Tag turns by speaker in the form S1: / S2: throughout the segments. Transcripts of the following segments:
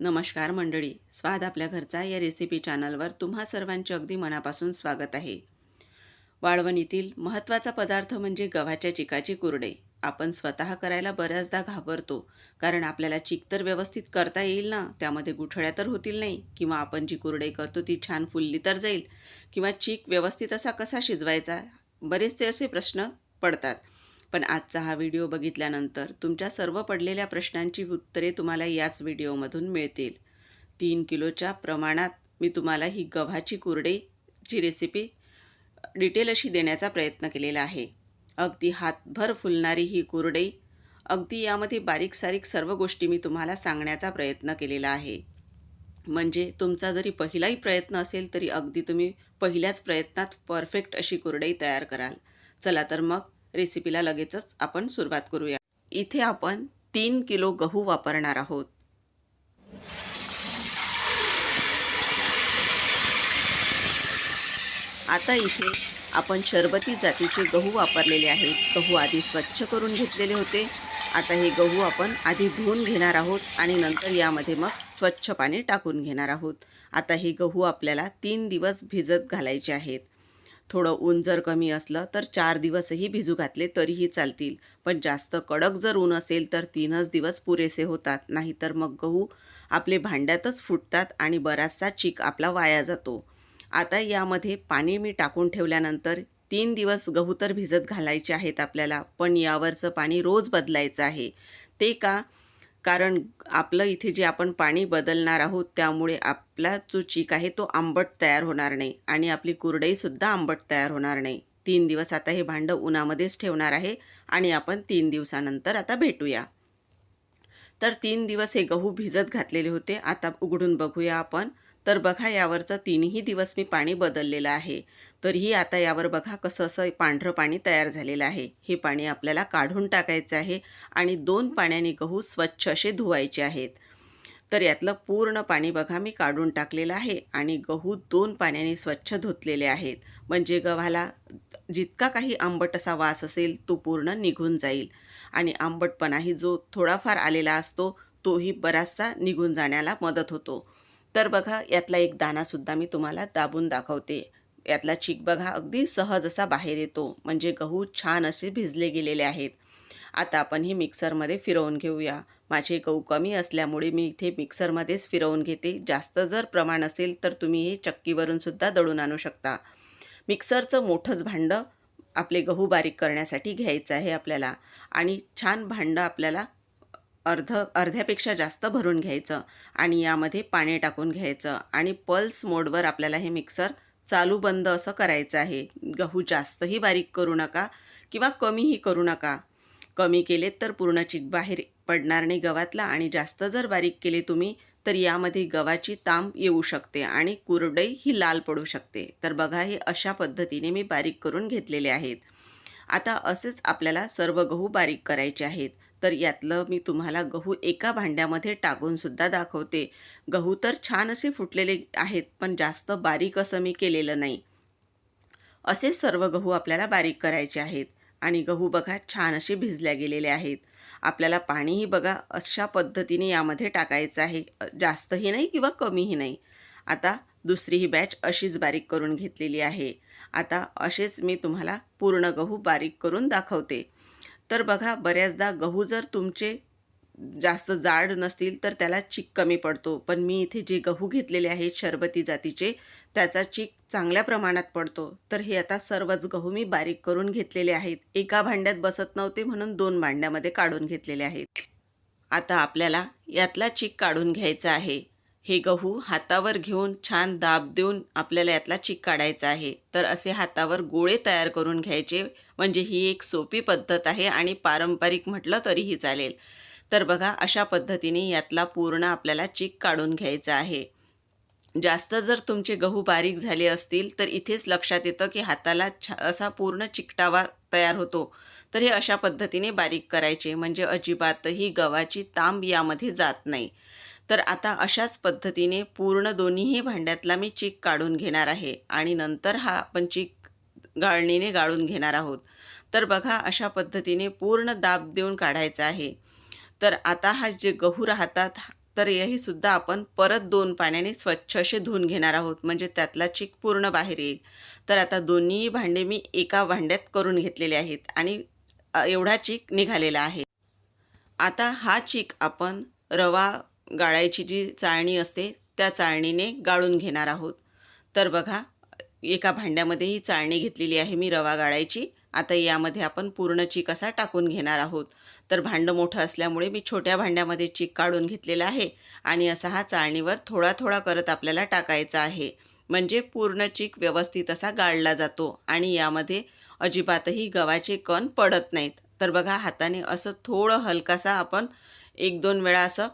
S1: नमस्कार मंडळी स्वाद आपल्या घरचा या रेसिपी चॅनलवर तुम्हा सर्वांचे अगदी मनापासून स्वागत आहे. वाळवणीतील महत्त्वाचा पदार्थ म्हणजे गव्हाच्या चिकाची कुरडे आपण स्वतः करायला बऱ्याचदा घाबरतो कारण आपल्याला चिक तर व्यवस्थित करता येईल ना त्यामध्ये गुठळ्या तर होतील नाही किंवा आपण जी कुरडे करतो ती छान फुलली तर जाईल किंवा चीक व्यवस्थित असा कसा शिजवायचा बरेचसे असे प्रश्न पडतात. पण आजचा हा व्हिडिओ बघितल्यानंतर तुमच्या सर्व पडलेल्या प्रश्नांची उत्तरे तुम्हाला याच व्हिडिओमधून मिळतील. तीन किलोच्या प्रमाणात मी तुम्हाला ही गव्हाची कुरडेची रेसिपी डिटेल अशी देण्याचा प्रयत्न केलेला आहे. अगदी हातभर फुलणारी ही कुरडई अगदी यामध्ये बारीक सारीक सर्व गोष्टी मी तुम्हाला सांगण्याचा प्रयत्न केलेला आहे. म्हणजे तुमचा जरी पहिलाही प्रयत्न असेल तरी अगदी तुम्ही पहिल्याच प्रयत्नात परफेक्ट अशी कुरडई तयार कराल. चला तर मग रेसिपीला लगेचच आपण सुरुवात करूया. इथे आपण तीन किलो गहू वापरणार आहोत. आता इथे आपण शरबती जातीचे गहू वापरलेले आहेत. गहू आधी स्वच्छ करून घेतलेले होते. आता हे गहू आपण आधी धुवून घेणार आहोत आणि नंतर यामध्ये मग स्वच्छ पाणी टाकून घेणार आहोत. आता हे गहू आपल्याला तीन दिवस भिजत घालायचे आहेत. थोडं ऊन जर कमी असलं तर चार दिवसही भिजू घातले तरीही चालतील. पण जास्त कडक जर ऊन असेल तर तीनच दिवस पुरेसे होतात. नाहीतर मग गहू आपले भांड्यातच फुटतात आणि बराचसा चीक आपला वाया जातो. आता यामध्ये पाणी मी टाकून ठेवल्यानंतर तीन दिवस गहू तर भिजत घालायचे आहेत आपल्याला पण यावरचं पाणी रोज बदलायचं आहे. ते का? कारण आपलं इथे जे आपण पाणी बदलणार आहोत त्यामुळे आपला जो चीक आहे तो आंबट तयार होणार नाही आणि आपली कुरडईसुद्धा आंबट तयार होणार नाही. तीन दिवस आता हे भांडं उन्हामध्येच ठेवणार आहे आणि आपण तीन दिवसानंतर आता भेटूया. तर तीन दिवस हे गहू भिजत घातलेले होते. आता उघडून बघूया आपण. तर बघा यावरचं तीनही दिवस मी पाणी बदललेलं आहे. तरीही आता यावर बघा कसं असं पांढरं पाणी तयार झालेलं आहे. हे पाणी आपल्याला काढून टाकायचं आहे आणि दोन पाण्याने गहू स्वच्छ असे धुवायचे आहेत. तर यातलं पूर्ण पाणी बघा मी काढून टाकलेलं आहे आणि गहू दोन पाण्याने स्वच्छ धुतलेले आहेत. म्हणजे गव्हाला जितका काही आंबट असा वास असेल तो पूर्ण निघून जाईल. आणि आंबटपणाही जो थोडाफार आलेला असतो तोही बराचसा निघून जाण्याला मदत होतो. तर बघा यातला एक दाणासुद्धा मी तुम्हाला दाबून दाखवते. यातला चीक बघा अगदी सहज असा बाहेर येतो. म्हणजे गहू छान असे भिजले गेलेले आहेत. आता आपण हे मिक्सरमध्ये फिरवून घेऊया. माझे गहू कमी असल्यामुळे मी इथे मिक्सरमध्येच फिरवून घेते. जास्त जर प्रमाण असेल तर तुम्ही हे चक्कीवरूनसुद्धा दळून आणू शकता. मिक्सरचं मोठंच भांडं आपले गहू बारीक करण्यासाठी घ्यायचं आहे आपल्याला. आणि छान भांडं आपल्याला अर्ध अर्ध्यापेक्षा जास्त भरून घ्यायचं आणि यामध्ये पाणी टाकून घ्यायचं आणि पल्स मोडवर आपल्याला हे मिक्सर चालू बंद असं करायचं आहे. गहू जास्तही बारीक करू नका किंवा कमीही करू नका. कमी केलेत तर पूर्ण चिक बाहेर पडणार नाही गव्हातला आणि जास्त जर बारीक केले तुम्ही तर यामध्ये गव्हाची तांब येऊ शकते आणि कुरडई ही लाल पडू शकते. तर बघा हे अशा पद्धतीने मी बारीक करून घेतलेले आहेत. आता असेच आपल्याला सर्व गहू बारीक करायचे आहेत. तर यातलं मी तुम्हाला गहू एका भांड्यामध्ये टाकूनसुद्धा दाखवते. गहू तर छान असे फुटलेले आहेत पण जास्त बारीक असं मी केलेलं नाही. असे सर्व गहू आपल्याला बारीक करायचे आहेत आणि गहू बघा छान असे भिजल्या गेलेले आहेत. आपल्याला पाणीही बघा अशा पद्धतीने यामध्ये टाकायचं आहे. जास्तही नाही किंवा कमीही नाही. आता दुसरी ही बॅच अशीच बारीक करून घेतलेली आहे. आता असेच मी तुम्हाला पूर्ण गहू बारीक करून दाखवते. तर बघा बऱ्याचदा गहू जर तुमचे जास्त जाड नसतील तर त्याला चीक कमी पडतो. पण मी इथे जे गहू घेतलेले आहेत शरबती जातीचे त्याचा चीक चांगल्या प्रमाणात पडतो. तर हे आता सर्वच गहू मी बारीक करून घेतलेले आहेत. एका भांड्यात बसत नव्हते म्हणून दोन भांड्यामध्ये काढून घेतलेले आहेत. आता आपल्याला यातला चीक काढून घ्यायचा आहे. हे गहू हातावर घेऊन छान दाब देऊन आपल्याला यातला चिक काढायचा आहे. तर असे हातावर गोळे तयार करून घ्यायचे म्हणजे ही एक सोपी पद्धत आहे आणि पारंपरिक म्हटलं तरीही चालेल. तर बघा अशा पद्धतीने यातला पूर्ण आपल्याला चिक काढून घ्यायचा आहे. जास्त जर तुमचे गहू बारीक झाले असतील तर इथेच लक्षात येतं की हाताला छा असा पूर्ण चिकटावा तयार होतो. तर हे अशा पद्धतीने बारीक करायचे म्हणजे अजिबातही गव्हाची तांब यामध्ये जात नाही. तर आता अशाच पद्धतीने पूर्ण दोन्हीही भांड्यातला मी चीक काढून घेणार आहे आणि नंतर हा आपण चीक गाळणीने गाळून घेणार आहोत. तर बघा अशा पद्धतीने पूर्ण दाब देऊन काढायचा आहे. तर आता हा जे गहू राहतात तर हेही सुद्धा आपण परत दोन पाण्याने स्वच्छ असे धुवून घेणार आहोत. म्हणजे त्यातला चीक पूर्ण बाहेर येईल. तर आता दोन्ही भांडे मी एका भांड्यात करून घेतलेले आहेत आणि एवढा चीक निघालेला आहे. आता हा चीक आपण रवा गाळायची जी चाळणी असते त्या चाळणीने गाळून घेणार आहोत. तर बघा एका भांड्यामध्ये ही चाळणी घेतलेली आहे मी रवा गाळायची. आता यामध्ये आपण पूर्ण चीक असा टाकून घेणार आहोत. तर भांडं मोठं असल्यामुळे मी छोट्या भांड्यामध्ये चीक काढून घेतलेला आहे आणि असा हा चाळणीवर थोडा थोडा करत आपल्याला टाकायचा आहे. म्हणजे पूर्ण चीक व्यवस्थित असा गाळला जातो आणि यामध्ये अजिबातही गव्हाचे कण पडत नाहीत. तर बघा हाताने असं थोडं हलकासा आपण एक दोन वेळा असं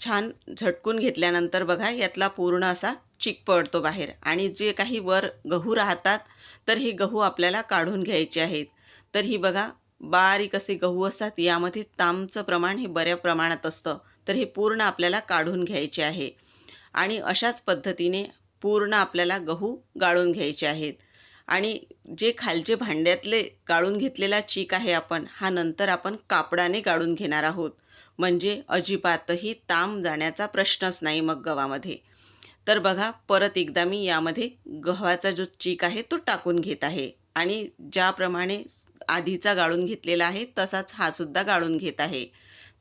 S1: छान झटकून घेतल्यानंतर बघा यातला पूर्ण असा चिक पडतो बाहेर. आणि जे काही वर गहू राहतात तर हे गहू आपल्याला काढून घ्यायचे आहेत. तर ही बघा बारीक असे गहू असतात यामध्ये तामचं प्रमाण हे बऱ्या प्रमाणात असतं. तर हे पूर्ण आपल्याला काढून घ्यायचे आहे. आणि अशाच पद्धतीने पूर्ण आपल्याला गहू गाळून घ्यायचे आहेत. आणि जे खालचे भांड्यातले गाळून घेतलेला चीक आहे आपण हा नंतर आपण कापडाने गाळून घेणार आहोत. म्हणजे अजिबातही ताम जाण्याचा प्रश्नच नाही मग गव्हामध्ये. तर बघा परत एकदा मी यामध्ये गव्हाचा जो चीक आहे तो टाकून घेत आहे. आणि ज्याप्रमाणे आधीचा गाळून घेतलेला आहे तसाच हा सुद्धा गाळून घेत आहे.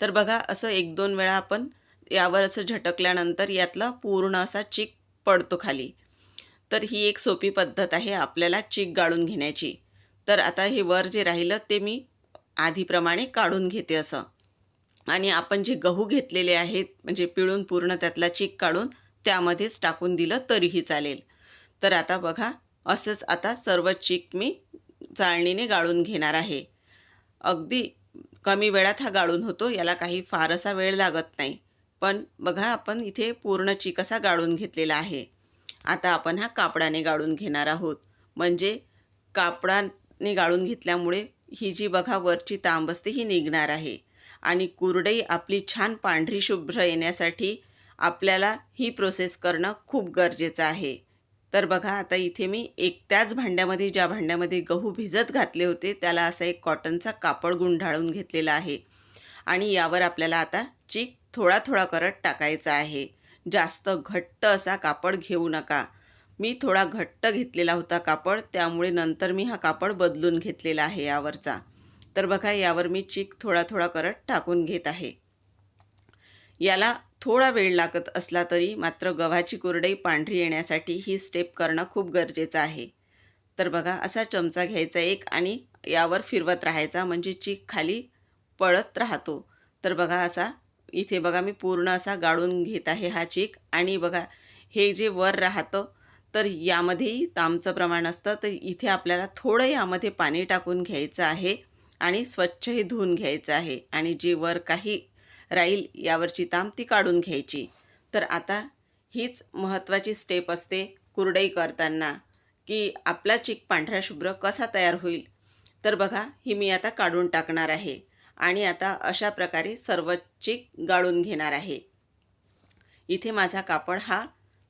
S1: तर बघा असं एक दोन वेळा आपण यावर असं झटकल्यानंतर यातला पूर्ण असा चीक पडतो खाली. तर ही एक सोपी पद्धत आहे आपल्याला चीक गाळून घेण्याची. तर आता हे वर जे राहिलं ते मी आधीप्रमाणे काढून घेते असं. आणि आपण जे गहू घेतलेले आहेत म्हणजे पिळून पूर्ण त्यातला चीक काढून त्यामध्येच टाकून दिलं तरीही चालेल. तर आता बघा असंच आता सर्व चीक मी चाळणीने गाळून घेणार आहे. अगदी कमी वेळात हा गाळून होतो याला काही फार असा वेळ लागत नाही. पण बघा आपण इथे पूर्ण चीक असा गाळून घेतलेला आहे. आता आपण हा कापडाने गाळून घेणार आहोत. म्हणजे कापडाने गाळून घेतल्यामुळे ही जी बघा वरची तांब असते ही निघणार आहे. आणि कुरडई आपली छान पांढरी शुभ्र येण्यासाठी आपल्याला ही प्रोसेस करणं खूप गरजेचं आहे. तर बघा आता इथे मी एक त्याच भांड्यामध्ये ज्या भांड्यामध्ये गहू भिजत घातले होते त्याला असा एक कॉटनचा कापड गुंडाळून घेतलेला आहे. आणि यावर आपल्याला आता चीक थोडा थोडा करत टाकायचा आहे. जास्त घट्ट असा कापड घेऊ नका. मी थोडा घट्ट घेतलेला होता कापड त्यामुळे नंतर मी हा कापड बदलून घेतलेला आहे यावरचा. तर बघा यावर मी चीक थोडा थोडा करत टाकून घेत आहे. याला थोडा वेळ लागत असला तरी मात्र गव्हाची कुरडई पांढरी येण्यासाठी ही स्टेप करणं खूप गरजेचं आहे. तर बघा असा चमचा घ्यायचा एक आणि यावर फिरवत राहायचा म्हणजे चीक खाली पळत राहतो. तर बघा असा इथे बघा मी पूर्ण असा गाळून घेत आहे हा चीक. आणि बघा हे जे वर राहतं तर यामध्येही तामचं प्रमाण असतं. तर इथे आपल्याला थोडं यामध्ये पाणी टाकून घ्यायचं आहे. आणि स्वच्छही धुवून घ्यायचं आहे. आणि जी वर काही राहील यावरची ताम ती काढून घ्यायची. तर आता हीच महत्त्वाची स्टेप असते कुरडई करताना की आपला चिक पांढरा शुभ्र कसा तयार होईल. तर बघा ही मी आता काढून टाकणार आहे. आणि आता अशा प्रकारे सर्व चिक गाळून घेणार आहे. इथे माझा कापड हा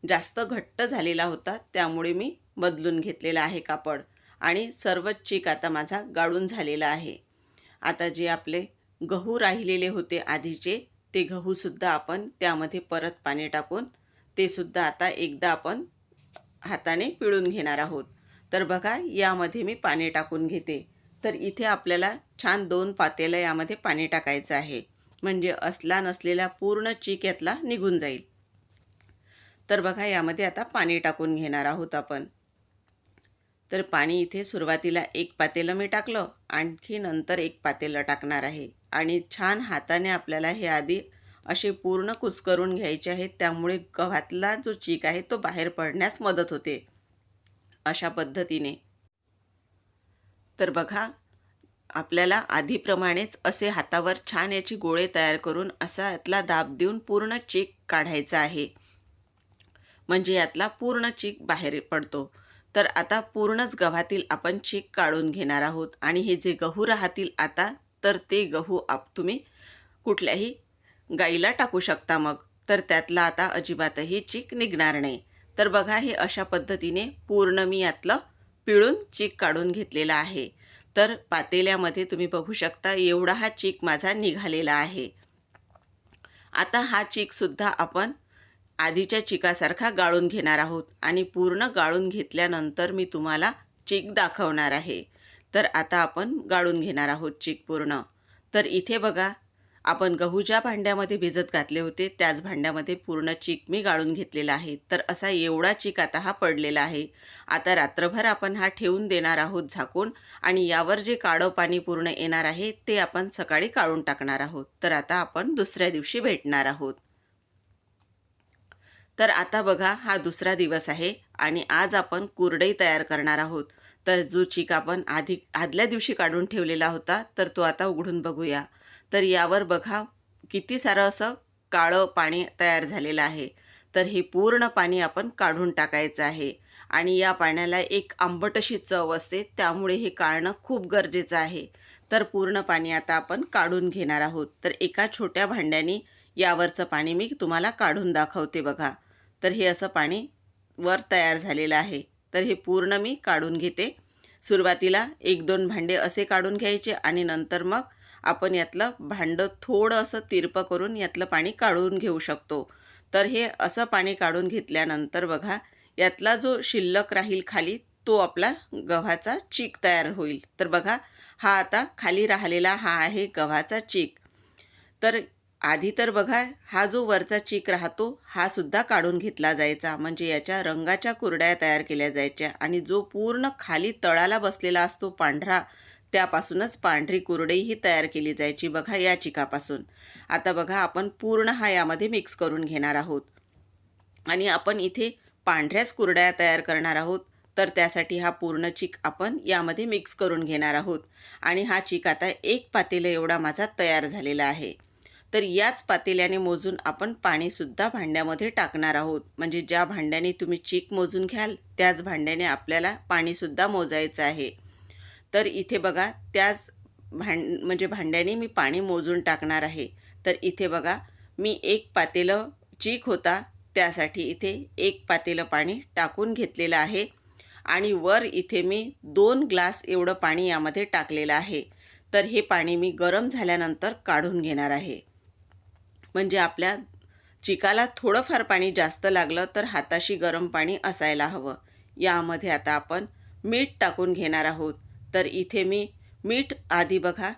S1: जास्त घट्ट झालेला होता त्यामुळे मी बदलून घेतलेला आहे कापड. आणि सर्वच चीक आता माझा गाळून झालेला आहे. आता जे आपले गहू राहिलेले होते आधीचे ते गहूसुद्धा आपण त्यामध्ये परत पाणी टाकून ते सुद्धा आता एकदा आपण हाताने पिळून घेणार आहोत. तर बघा यामध्ये मी पाणी टाकून घेते. तर इथे आपल्याला छान दोन पातेला यामध्ये पाणी टाकायचं आहे. म्हणजे असला नसलेला पूर्ण चीक यातला निघून जाईल. तर बघा यामध्ये आता पाणी टाकून घेणार आहोत आपण. तर पाणी इथे सुरुवातीला एक पातेलं मी टाकलं आणखी नंतर एक पातेलं टाकणार आहे. आणि छान हाताने आपल्याला हे आधी असे पूर्ण कुस्करून घ्यायचे आहेत त्यामुळे गव्हातला जो चीक आहे तो बाहेर पडण्यास मदत होते. अशा पद्धतीने. तर बघा आपल्याला आधीप्रमाणेच असे हातावर छान याची गोळे तयार करून असा यातला दाब देऊन पूर्ण चीक काढायचा आहे. म्हणजे यातला पूर्ण चीक बाहेर पडतो. तर आता पूर्णच गव्हातील आपण चीक काढून घेणार आहोत. आणि हे जे गहू राहतील आता तर ते गहू आप तुम्ही कुठल्याही गाईला टाकू शकता मग. तर त्यातला आता अजिबातही चीक निघणार नाही. तर बघा हे अशा पद्धतीने पूर्ण मी यातलं पिळून चीक काढून घेतलेला आहे. तर पातेल्यामध्ये तुम्ही बघू शकता एवढा हा चीक माझा निघालेला आहे. आता हा चीकसुद्धा आपण आधीच्या चिकासारखा गाळून घेणार आहोत आणि पूर्ण गाळून घेतल्यानंतर मी तुम्हाला चीक दाखवणार आहे. तर आता आपण गाळून घेणार आहोत चीक पूर्ण. तर इथे बघा आपण गहू ज्या भांड्यामध्ये भिजत घातले होते त्याच भांड्यामध्ये पूर्ण चीक मी गाळून घेतलेला आहे. तर असा एवढा चीक आता हा पडलेला आहे. आता रात्रभर आपण हा ठेवून देणार आहोत झाकून आणि यावर जे काळं पाणी पूर्ण येणार आहे ते आपण सकाळी काढून टाकणार आहोत. तर आता आपण दुसऱ्या दिवशी भेटणार आहोत. तर आता बघा हा दुसरा दिवस आहे आणि आज आपण कुरडई तयार करणार आहोत. तर जो चीक आपण आधी आदल्या दिवशी काढून ठेवलेला होता तर तो आता उघडून बघूया. तर यावर बघा किती सारं असं काळं पाणी तयार झालेलं आहे. तर हे पूर्ण पाणी आपण काढून टाकायचं आहे. आणि या पाण्याला एक आंबट अशी चव असते त्यामुळे हे काढणं खूप गरजेचं आहे. तर पूर्ण पाणी आता आपण काढून घेणार आहोत. तर एका छोट्या भांड्याने यावरचं पाणी मी तुम्हाला काढून दाखवते बघा. तर हे असं पाणी वर तयार झालेलं आहे. तर हे पूर्ण मी काढून घेते. सुरुवातीला एक दोन भांडे असे काढून घ्यायचे आणि नंतर मग आपण यातलं भांडं थोडं असं तिरपं करून यातलं पाणी काढून घेऊ शकतो. तर हे असं पाणी काढून घेतल्यानंतर बघा यातला जो शिल्लक राहील खाली तो आपला गव्हाचा चीक तयार होईल. तर बघा हा आता खाली राहिलेला हा आहे गव्हाचा चीक. तर आधी तर बघा हा जो वरचा चीक राहतो हा सुद्धा काढून घेतला जायचा. म्हणजे याच्या रंगाच्या कुरड्या तयार केल्या जायच्या. आणि जो पूर्ण खाली तळाला बसलेला असतो पांढरा त्यापासूनच पांढरी कुरडईही तयार केली जायची बघा या चिकापासून. आता बघा आपण पूर्ण हा यामध्ये मिक्स करून घेणार आहोत. आणि आपण इथे पांढऱ्याच कुरड्या तयार करणार आहोत. तर त्यासाठी हा पूर्ण चीक आपण यामध्ये मिक्स करून घेणार आहोत. आणि हा चीक आता एक पातेलं एवढा माझा तयार झालेला आहे. तर याच पातेल्याने मोजून आपण पाणीसुद्धा भांड्यामध्ये टाकणार आहोत. म्हणजे ज्या भांड्याने तुम्ही चीक मोजून घ्याल त्याच भांड्याने आपल्याला पाणीसुद्धा मोजायचं आहे. तर इथे बघा त्याच भांड म्हणजे भांड्याने मी पाणी मोजून टाकणार आहे. तर इथे बघा मी एक पातेलं चीक होता त्यासाठी इथे एक पातेलं पाणी टाकून घेतलेलं आहे. आणि वर इथे मी दोन ग्लास एवढं पाणी यामध्ये टाकलेलं आहे. तर हे पाणी मी गरम झाल्यानंतर काढून घेणार आहे. म्हणजे आपल्या चिकाला थोडंफार पाणी जास्त लागलं तर हाताशी गरम पाणी असायला हवं. यामध्ये आता आपण मीठ टाकून घेणार आहोत. तर इथे मी मीठ आधी बघा.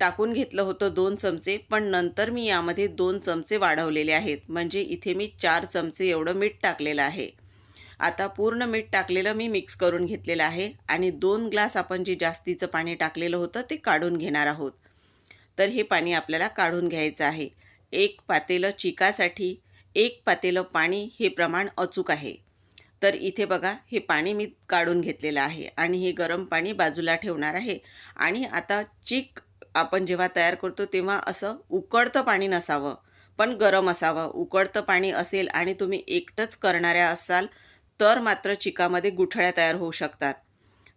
S1: टाकून घेतलं होतं दोन चमचे पण नंतर मी यामध्ये दोन चमचे वाढवलेले आहेत. म्हणजे इथे मी चार चमचे एवढं मीठ टाकलेलं आहे. आता पूर्ण मीठ टाकलेलं मी मिक्स करून घेतलेलं आहे आणि दोन ग्लास आपण जे जास्तीचं पाणी टाकलेलं होतं ते काढून घेणार आहोत. तर हे पाणी आपल्याला काढून घ्यायचं आहे. एक पातेलं चिकासाठी एक पातेलं पाणी हे प्रमाण अचूक आहे. तर इथे बघा हे पाणी मी काढून घेतलेलं आहे आणि हे गरम पाणी बाजूला ठेवणार आहे. आणि आता चिक आपण जेव्हा तयार करतो तेव्हा असं उकडतं पाणी नसावं पण गरम असावं. उकडतं पाणी असेल आणि तुम्ही एकटंच करणाऱ्या असाल तर मात्र चिकामध्ये गुठळ्या तयार होऊ शकतात.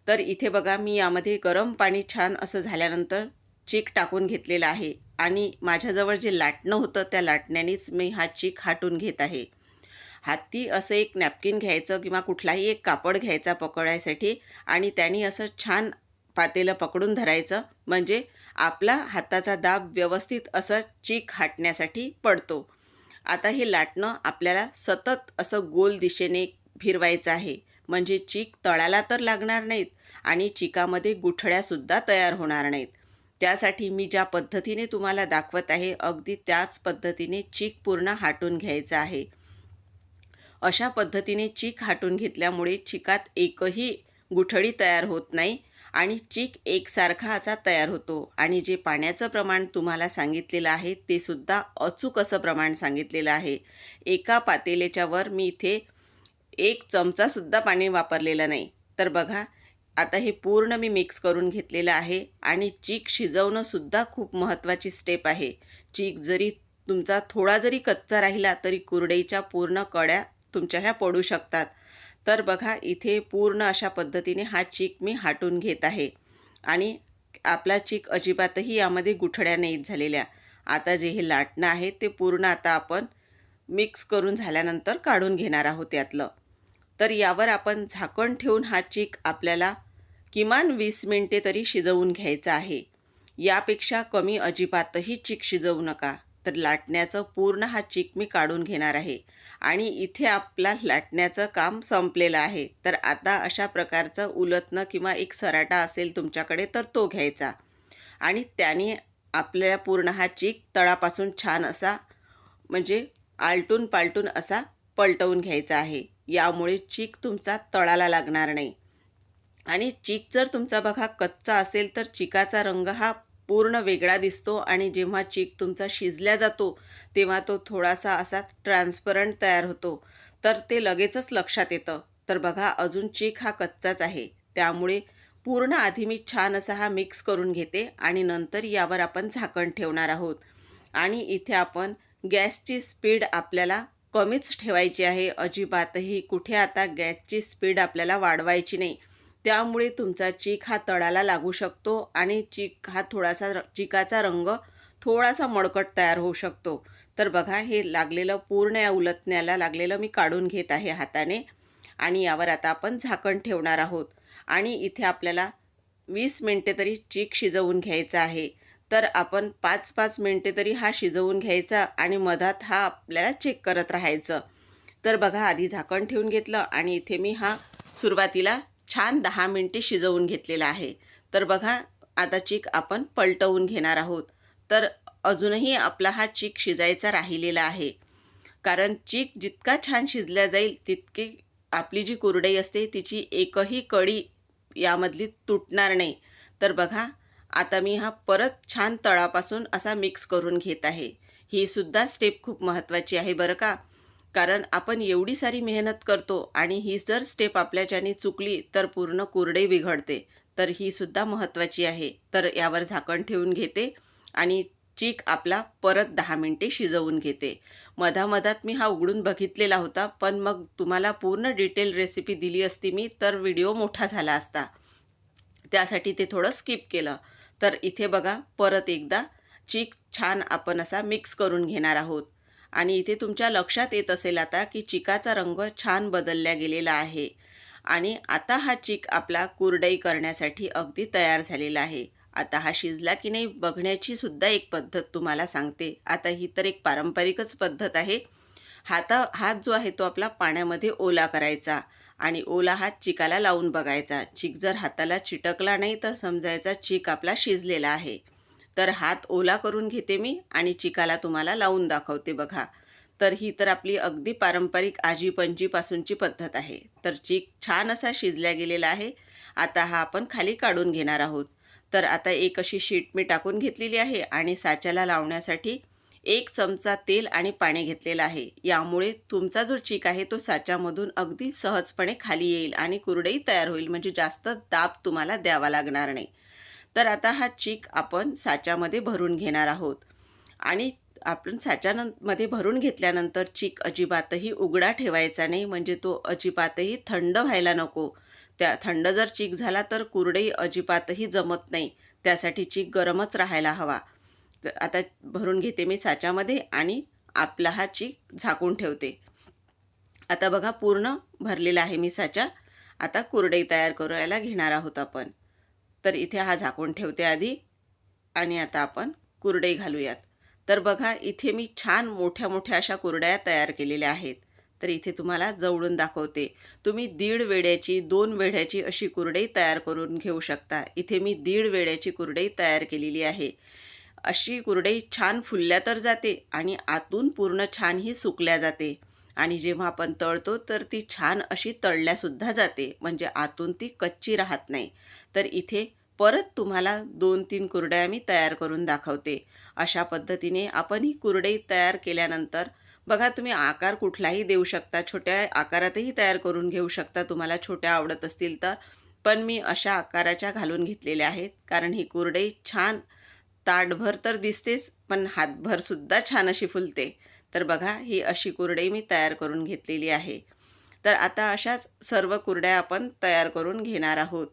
S1: तर इथे बघा मी यामध्ये गरम पाणी छान असं झाल्यानंतर चीक टाकून घेतलेलं आहे. आणि माझ्याजवळ जे लाटणं होतं त्या लाटण्यानेच मी हा चीक हाटून घेत आहे. हाती असं एक नॅपकिन घ्यायचं किंवा कुठलाही एक कापड घ्यायचा पकडायसाठी आणि त्यांनी असं छान पातेलं पकडून धरायचं म्हणजे आपला हाताचा दाब व्यवस्थित असं चीक हाटण्यासाठी पडतो. आता हे लाटणं आपल्याला सतत असं गोल दिशेने फिरवायचं आहे. म्हणजे चीक तळाला तर लागणार नाहीत आणि चिकामध्ये गुठळ्यासुद्धा तयार होणार नाहीत. त्यासाठी मी ज्या पद्धतीने तुम्हाला दाखवत आहे अगदी त्याच पद्धतीने चीक पूर्ण हाटून घ्यायचं आहे. अशा पद्धतीने चीक हाटून घेतल्यामुळे चिकात एकही गुठळी तयार होत नाही आणि चीक एकसारखा असा तयार होतो. आणि जे पाण्याचं प्रमाण तुम्हाला सांगितलेलं आहे ते सुद्धा अचूक असं प्रमाण सांगितलेलं आहे. एका पातेल्याच्यावर मी इथे एक चमचासुद्धा पाणी वापरलेलं नाही. तर बघा आता हे पूर्ण मी मिक्स करून घेतलेलं आहे आणि चीक शिजवणंसुद्धा खूप महत्त्वाची स्टेप आहे. चीक जरी तुमचा थोडा जरी कच्चा राहिला तरी कुरडईच्या पूर्ण कड्या तुमच्या ह्या पडू शकतात. तर बघा इथे पूर्ण अशा पद्धतीने हा चीक मी हाटून घेत आहे आणि आपला चीक अजिबातही यामध्ये गुठड्या नाहीत झालेल्या. आता जे हे लाटणं आहे ते पूर्ण आता आपण मिक्स करून झाल्यानंतर काढून घेणार आहोत यातलं. तर यावर आपण झाकण ठेवून हा चीक आपल्याला किमान वीस मिनटे तरी शिजवून घ्यायचं आहे. यापेक्षा कमी अजिबातही चीक शिजवू नका. तर लाटण्याचं पूर्ण हा चीक मी काढून घेणार आहे. आणि इथे आपला लाटण्याचं काम संपलेलं आहे. तर आता अशा प्रकारचं उलटणं किंवा एक सराटा असेल तुमच्याकडे तर तो घ्यायचा. आणि त्याने आपल्या पूर्ण हा चीक तळापासून छान असा म्हणजे आलटून पालटून असा पलटवून घ्यायचा आहे. यामुळे चीक तुमचा तळाला लागणार नाही. आणि चीक जर तुमचा बघा कच्चा असेल तर चिकाचा रंग हा पूर्ण वेगळा दिसतो आणि जेव्हा चीक तुमचा शिजल्या जातो तेव्हा तो थोडासा असा ट्रान्सपरंट तयार होतो. तर ते लगेचच लक्षात येतं. तर बघा अजून चीक हा कच्चाच आहे. त्यामुळे पूर्ण आधी मी छान असा हा मिक्स करून घेते आणि नंतर यावर आपण झाकण ठेवणार आहोत. आणि इथे आपण गॅसची स्पीड आपल्याला कमीच ठेवायची आहे. अजिबातही कुठे आता गॅसची स्पीड आपल्याला वाढवायची नाही. त्यामुळे तुमचा चीक हा तळाला लागू शकतो आणि चीक हा थोडासा र चिकाचा रंग थोडासा मळकट तयार होऊ शकतो. तर बघा हे लागलेलं पूर्ण या उलटण्याला लागलेलं मी काढून घेत आहे हाताने आणि यावर आता आपण झाकण ठेवणार आहोत. आणि इथे आपल्याला वीस मिनटे तरी चीक शिजवून घ्यायचा आहे. तर आपण पाच पाच मिनटे तरी हा शिजवून घ्यायचा आणि मधात हा आपल्याला चेक करत राहायचं. तर बघा आधी झाकण ठेवून घेतलं आणि इथे मी हा सुरुवातीला छान दहा मिनटे शिजवून घेतलेलं आहे. तर बघा आता चीक आपण पलटवून घेणार आहोत. तर अजूनही आपला हा चीक शिजायचा राहिलेला आहे. कारण चीक जितका छान शिजल्या जाईल तितकी आपली जी कुरडई असते तिची एकही कडी यामधली तुटणार नाही. तर बघा आता मी हा परत छान तळापासून असा मिक्स करून घेत आहे. ही सुद्धा स्टेप खूप महत्त्वाची आहे बरं का? कारण आपण एवढी सारी मेहनत करतो आणि ही जर स्टेप आपल्याच्याने चुकली तर पूर्ण कुरडे बिघडते. तर ही सुद्धा महत्त्वाची आहे. तर यावर झाकण ठेवून घेते आणि चीक आपला परत दहा मिनटे शिजवून घेते. मधामधात मी हा उघडून बघितलेला होता पण मग तुम्हाला पूर्ण डिटेल रेसिपी दिली असती मी तर व्हिडिओ मोठा झाला असता. त्यासाठी ते थोडं स्किप केलं. तर इथे बघा परत एकदा चीक छान आपण असा मिक्स करून घेणार आहोत. आणि इथे तुमच्या लक्षात येत असेल आता की चिकाचा रंग छान बदलला गेलेला आहे. आणि आता हा चिक आपला कुरडई करण्यासाठी अगदी तयार झालेला आहे. आता हा शिजला की नाही बघण्याची सुद्धा एक पद्धत तुम्हाला सांगते. आता ही तर एक पारंपरिकच पद्धत आहे. हाता हात जो आहे तो आपला पाण्यामध्ये ओला करायचा आणि ओला हात चिकाला लावून बघायचा. चिक जर हाताला चिटकला नाही तर समजायचा चिक आपला शिजलेला आहे. तर हात ओला करून घेते मी आणि चिकाला तुम्हाला लावून दाखवते बघा. तर ही तर आपली अगदी पारंपरिक आजी पंजीपासूनची पद्धत आहे. तर चीक छान असा शिजल्या गेलेला आहे. आता हा आपण खाली काढून घेणार आहोत. तर आता एक अशी शीट मी टाकून घेतलेली आहे आणि साच्याला लावण्यासाठी एक चमचा तेल आणि पाणी घेतलेलं आहे. यामुळे तुमचा जो चीक आहे तो साच्यामधून अगदी सहजपणे खाली येईल आणि कुरडई तयार होईल. म्हणजे जास्त दाब तुम्हाला द्यावा लागणार नाही. तर आता हा चीक आपण साच्यामध्ये भरून घेणार आहोत. आणि आपण साच्यामध्ये भरून घेतल्यानंतर चीक अजिबातही उघडा ठेवायचा नाही म्हणजे तो अजिबातही थंड व्हायला नको. त्या थंड जर चीक झाला तर कुरडई अजिबातही जमत नाही. त्यासाठी चीक गरमच राहायला हवा. तर आता भरून घेते मी साच्यामध्ये आणि आपला हा चीक झाकून ठेवते. आता बघा पूर्ण भरलेला आहे मी साच्या आता कुरडई तयार करायला घेणार आहोत आपण. तर इथे हा झाकून ठेवते आधी. आणि आता आपण कुरडई घालूयात. तर बघा इथे मी छान मोठ्या मोठ्या अशा कुरड्या तयार केलेल्या आहेत. तर इथे तुम्हाला जवळून दाखवते. तुम्ही दीड वेड्याची दोन वेड्याची अशी कुरडई तयार करून घेऊ शकता. इथे मी दीड वेड्याची कुरडई तयार केलेली आहे. अशी कुरडई छान फुलल्या तर जाते आणि आतून पूर्ण छान ही सुकल्या जाते. आणि जेव्हा आपण तळतो तर ती छान अशी तळल्यासुद्धा जाते. म्हणजे आतून ती कच्ची राहत नाही. तर इथे परत तुम्हाला दोन तीन कुरड्या मी तयार करून दाखवते. अशा पद्धतीने आपण ही कुरडई तयार केल्यानंतर बघा तुम्ही आकार कुठलाही देऊ शकता. छोट्या आकारातही तयार करून घेऊ शकता. तुम्हाला छोट्या आवडत असतील तर. पण मी अशा आकाराच्या घालून घेतलेल्या आहेत. कारण ही कुरडई छान ताटभर तर दिसतेच पण हातभरसुद्धा छान अशी फुलते. तर बघा ही अशी कुरडई मी तयार करून घेतलेली आहे. तर आता अशाच सर्व कुरड्या आपण तयार करून घेणार आहोत.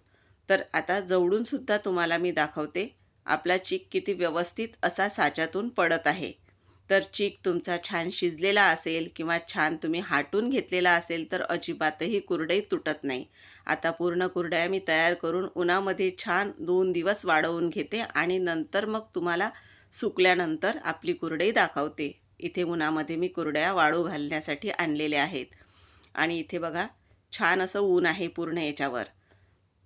S1: तर आता जवळूनसुद्धा तुम्हाला मी दाखवते आपला चीक किती व्यवस्थित असा साच्यातून पडत आहे. तर चीक तुमचा छान शिजलेला असेल किंवा छान तुम्ही हाटून घेतलेला असेल तर अजिबातही कुरडई तुटत नाही. आता पूर्ण कुरड्या मी तयार करून उन्हामध्ये छान दोन दिवस वाढवून घेते आणि नंतर मग तुम्हाला सुकल्यानंतर आपली कुरडई दाखवते. इथे उन्हामध्ये मी कुरड्या वाळू घालण्यासाठी आणलेल्या आहेत. आणि इथे बघा छान असं ऊन आहे पूर्ण याच्यावर.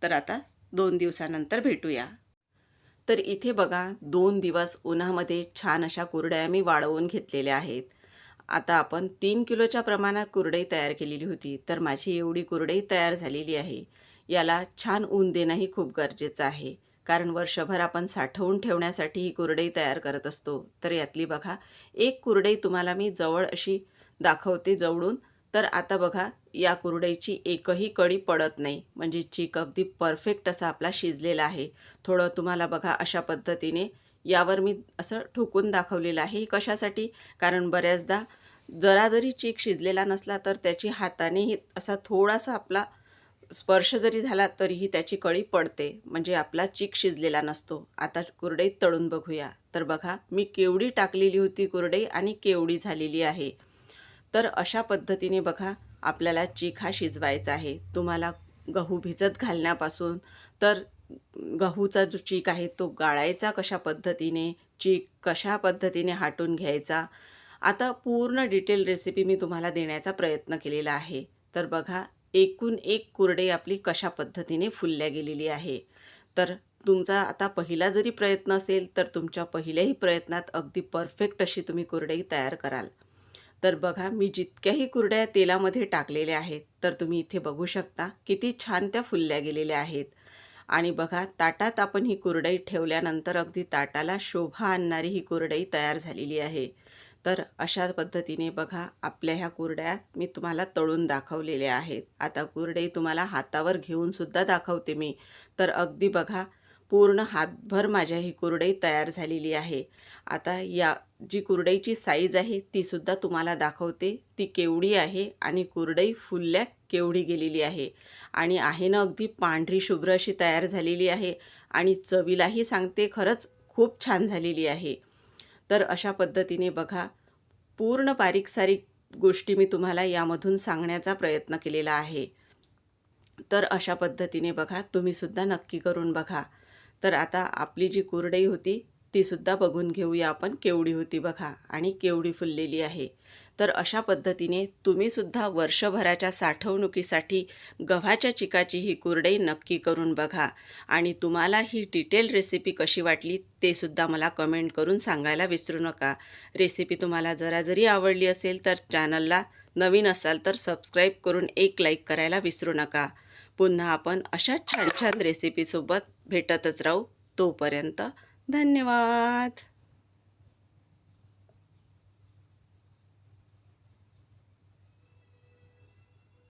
S1: तर आता दोन दिवसानंतर भेटूया. तर इथे बघा दोन दिवस उन्हामध्ये छान अशा कुरड्या मी वाळवून घेतलेल्या आहेत. आता आपण तीन किलोच्या प्रमाणात कुरडई तयार केलेली होती तर माझी एवढी कुरडई तयार झालेली आहे. याला छान ऊन देणंही खूप गरजेचं आहे. कारण वर्षभर आपण साठवून ठेवण्यासाठी ही कुरडई तयार करत असतो. तर यातली बघा एक कुरडई तुम्हाला मी जवळ अशी दाखवते जवळून. तर आता बघा या कुरडईची एकही कडी पडत नाही. म्हणजे चीक अगदी परफेक्ट असा आपला शिजलेला आहे. थोडं तुम्हाला बघा अशा पद्धतीने यावर मी असं ठोकून दाखवलेलं आहे. कशासाठी? कारण बऱ्याचदा जरा जरी चीक शिजलेला नसला तर त्याची हातानेही असा थोडासा आपला स्पर्श जरी झाला तरीही त्याची कळी पडते म्हणजे आपला चीक शिजलेला नसतो. आता कुरडई तळून बघूया. तर बघा मी केवडी टाकलेली होती कुरडई आणि केवडी झालेली आहे. तर अशा पद्धतीने बघा आपल्याला चीक हा शिजवायचा आहे. तुम्हाला गहू भिजत घालण्यापासून तर गहूचा जो चीक आहे तो गाळायचा कशा पद्धतीने चीक कशा पद्धतीने हाटून घ्यायचा? आता पूर्ण डिटेल रेसिपी मी तुम्हाला देण्याचा प्रयत्न केलेला आहे. तर बघा एकूण एक कुरडे आपली कशा पद्धतीने फुलल्या गेलेली आहे? तर तुमचा आता पहिला जरी प्रयत्न असेल तर तुमच्या पहिल्याही प्रयत्नात अगदी परफेक्ट अशी तुम्ही कुरडई तयार कराल. तर बघा मी जितक्याही कुरड्या तेलामध्ये टाकलेल्या आहेत तर तुम्ही इथे बघू शकता किती छान त्या फुलल्या गेलेल्या आहेत. आणि बघा ताटात आपण ही कुरडई ठेवल्यानंतर अगदी ताटाला शोभा आणणारी ही कुरडई तयार झालेली आहे. तर अशा पद्धतीने बघा आपल्या ह्या कुरड्या मी तुम्हाला तळून दाखवलेल्या आहेत. आता कुरडई तुम्हाला हातावर घेऊनसुद्धा दाखवते मी. तर अगदी बघा पूर्ण हातभर माझ्या ही कुरडई तयार झालेली आहे. आता या जी कुरडईची साईज आहे तीसुद्धा तुम्हाला दाखवते. ती केवढी आहे आणि कुरडई फुलल्या केवढी गेलेली आहे. आणि आहे ना अगदी पांढरी शुभ्र अशी तयार झालेली आहे आणि चवीलाही सांगते खरंच खूप छान झालेली आहे. तर अशा पद्धतीने बघा पूर्ण बारीक सारीक गोष्टी मी तुम्हाला यामधून सांगण्याचा प्रयत्न केलेला आहे. तर अशा पद्धतीने बघा तुम्हीसुद्धा नक्की करून बघा. तर आता आपली जी कुरडई होती तीसुद्धा बघून घेऊया आपण केवढी होती बघा आणि केवढी फुललेली आहे. तर अशा पद्धतीने तुम्हीसुद्धा वर्षभराच्या साठवणुकीसाठी गव्हाच्या चिकाची ही कुरडई नक्की करून बघा. आणि तुम्हाला ही डिटेल रेसिपी कशी वाटली ते सुद्धा मला कमेंट करून सांगायला विसरू नका. रेसिपी तुम्हाला जरा जरी आवडली असेल तर चॅनलला नवीन असाल तर सबस्क्राईब करून एक लाईक करायला विसरू नका. पुन्हा आपण अशाच छान छान रेसिपीसोबत भेटतच राहू तोपर्यंत धन्यवाद.